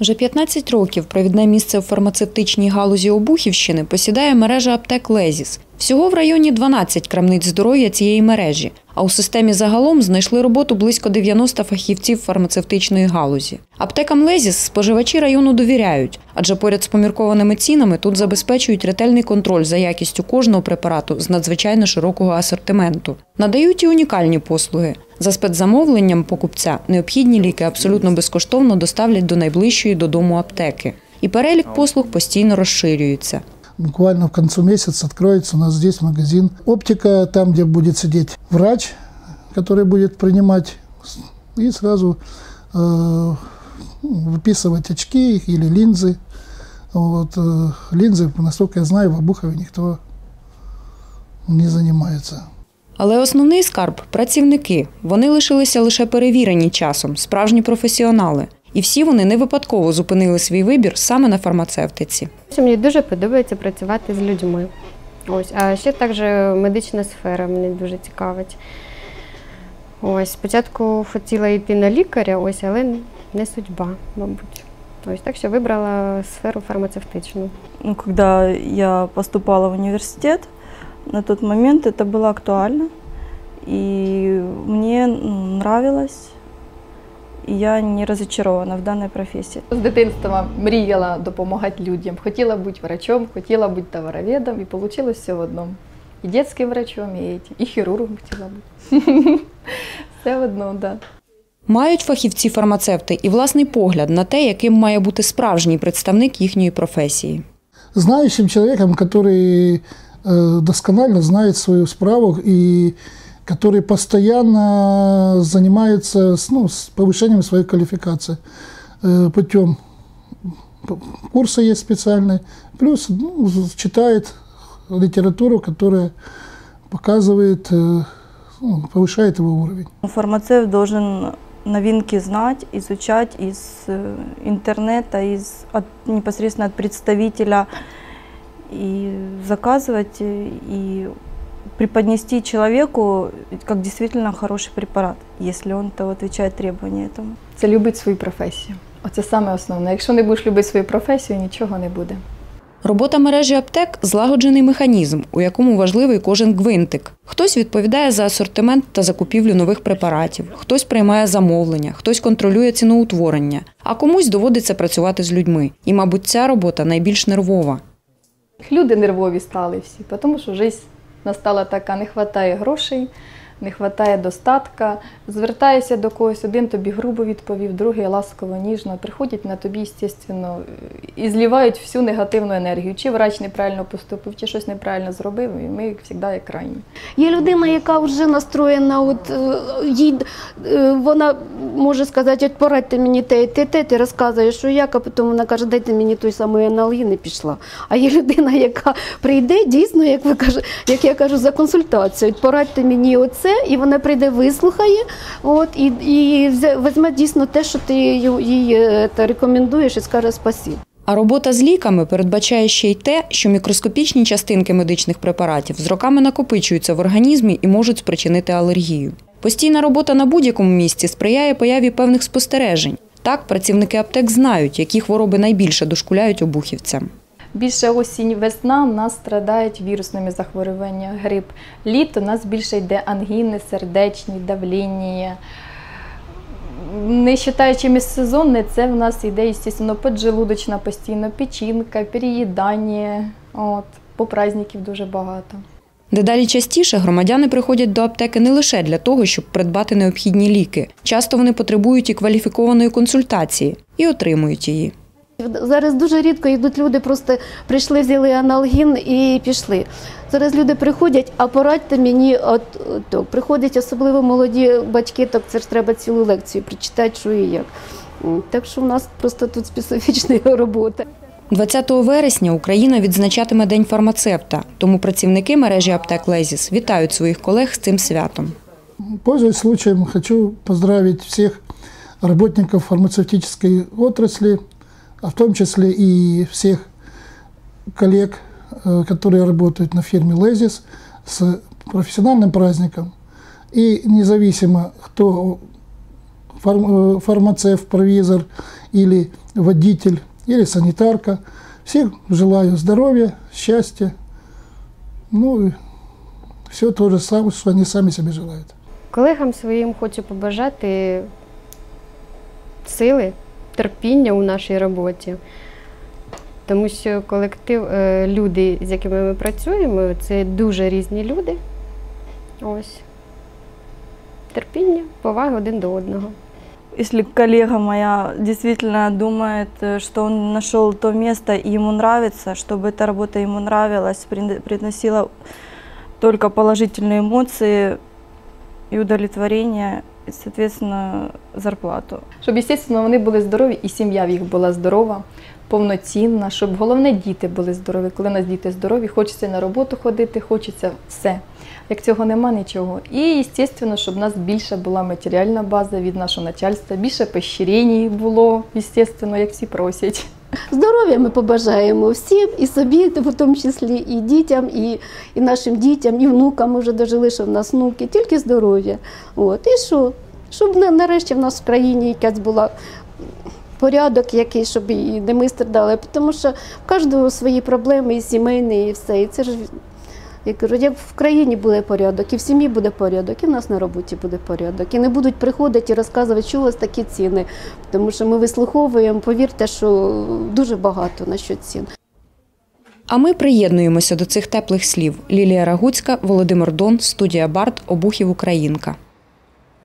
Вже 15 років провідне місце в фармацевтичній галузі Обухівщини посідає мережа аптек Лезіс. Всього в районі 12 крамниць здоров'я цієї мережі, а у системі загалом знайшли роботу близько 90 фахівців фармацевтичної галузі. Аптекам Лезіс споживачі району довіряють, адже поряд з поміркованими цінами тут забезпечують ретельний контроль за якістю кожного препарату з надзвичайно широкого асортименту. Надають і унікальні послуги. За спецзамовленням покупця необхідні ліки абсолютно безкоштовно доставлять до найближчої додому аптеки. І перелік послуг постійно розширюється. Буквально к концу месяца откроется у нас здесь магазин «Оптика», там, где будет сидеть врач, который будет принимать и сразу э, выписывать очки или линзы. Вот, э, линзы, насколько я знаю, в Обухове никто не занимается. Але основний скарб працівники. Вони лишилися лише перевірені часом, справжні професіонали. І всі вони не випадково зупинили свій вибір саме на фармацевтиці. Мені дуже подобається працювати з людьми. Ось, а ще також медична сфера мене дуже цікавить. Ось, спочатку хотіла йти на лікаря, ось, але не судьба, мабуть. Ось так що вибрала сферу фармацевтичну. Ну, когда я поступала в университет, на тот момент это было актуально. И мне ну, нравилось, и я не разочарована в данной профессии. З дитинства мріяла допомагати людям. Хотіла бути врачом, хотіла бути товароведом, і вийшло все в одному. І дитячим врачом, і, эти- і хірургом хотіла бути. Все в одному, так. Да. Мають фахівці-фармацевти і власний погляд на те, яким має бути справжній представник їхньої професії. Знающим человеком, который э, досконально знает свою справу и который постоянно занимается с, ну, с повышением своей квалификации э, путем курса есть специальные, плюс ну, читает литературу, которая показывает, э, ну, повышает его уровень. Фармацевт должен новинки знать, изучать из э, интернета, из, от, непосредственно от представителя и заказывать и преподнести человеку как действительно хороший препарат, если он то отвечает требованиям этому. Це любить свою професію. Оце саме основне. Якщо не будеш любити свою професію, нічого не буде. Робота мережі аптек злагоджений механізм, у якому важливий кожен гвинтик. Хтось відповідає за асортимент та закупівлю нових препаратів, хтось приймає замовлення, хтось контролює ціноутворення, а комусь доводиться працювати з людьми. І, мабуть, ця робота найбільш нервова. Люди нервові стали всі, тому що життя настала така, не вистачає грошей, не вистачає достатка. Звертаєшся до когось, один тобі грубо відповів, другий ласково, ніжно. Приходять на тобі, звісно, і злівають всю негативну енергію. Чи врач неправильно поступив, чи щось неправильно зробив, і ми завжди як крайні. Є людина, яка вже настроєна, от е, їй е, вона може сказати, от порадьте мені те, те, те, ти розказуєш, що як, а потім вона каже, дайте мені той самий аналогін і пішла. А є людина, яка прийде дійсно, як ви кажете, як я кажу, за консультацією. Порадьте мені оце, і вона прийде, вислухає, от і, і візьме дійсно те, що ти їй- е, та рекомендуєш, і скаже спасибі. А робота з ліками передбачає ще й те, що мікроскопічні частинки медичних препаратів з роками накопичуються в організмі і можуть спричинити алергію. Постійна робота на будь-якому місці сприяє появі певних спостережень. Так, працівники аптек знають, які хвороби найбільше дошкуляють обухівцям. Більше осінь, весна в нас страдають вірусними захворюваннями, грип. Літо у нас більше йде ангіни, сердечні, давління. Не вважаючи міжсезонне, це в нас йде, звісно, поджелудочна постійно, печінка, переїдання. От, по праздників дуже багато. Дедалі частіше громадяни приходять до аптеки не лише для того, щоб придбати необхідні ліки. Часто вони потребують і кваліфікованої консультації і отримують її. Зараз дуже рідко йдуть люди, просто прийшли, взяли аналгін і пішли. Зараз люди приходять, а порадьте мені, от, то приходять особливо молоді батьки, так це ж треба цілу лекцію прочитати, що і як. Так що в нас просто тут специфічна робота. 20 вересня Україна відзначатиме День фармацевта, тому працівники мережі аптек Лезіс вітають своїх колег з цим святом. Пользуясь случаем, хочу поздравить всех работников фармацевтической отрасли, а в том числе и всех коллег, э, которые работают на фирме «Лезис», с профессиональным праздником. И независимо, кто фарм- э, фармацевт, провизор или водитель, или санитарка. Всем желаю здоровья, счастья, ну и все то же самое, что они сами себе желают. Колегам своїм хочу побажати сили, терпіння у нашій роботі. Тому що колектив, е, люди, з якими ми працюємо, це дуже різні люди. Ось. Терпіння, повага один до одного. Если коллега моя действительно думает, э, что он нашел то место и ему нравится, чтобы эта работа ему нравилась, прин- приносила только положительные эмоции и удовлетворение, и, соответственно, зарплату. Щоб, звісно, вони були здорові, і сім'я в їх була здорова, повноцінна, щоб головне діти були здорові. Коли у нас діти здорові, хочеться на роботу ходити, хочеться все. Як цього нема нічого. І, звісно, щоб в нас більше була матеріальна база від нашого начальства, більше пощирень було, звісно, як всі просять. Здоров'я ми побажаємо всім, і собі, в тому числі, і дітям, і, і нашим дітям, і внукам. Вже дожили, що в нас внуки, тільки здоров'я. От. І що? Щоб на- нарешті в нас в країні якась була порядок який, щоб і не ми страдали. Тому що в кожного свої проблеми, і сімейні, і все. І це ж я кажу, як в країні буде порядок, і в сім'ї буде порядок, і в нас на роботі буде порядок. І не будуть приходити і розказувати, що у вас такі ціни. Тому що ми вислуховуємо, повірте, що дуже багато на що цін. А ми приєднуємося до цих теплих слів. Лілія Рагуцька, Володимир Дон, студія Барт, Обухів Українка.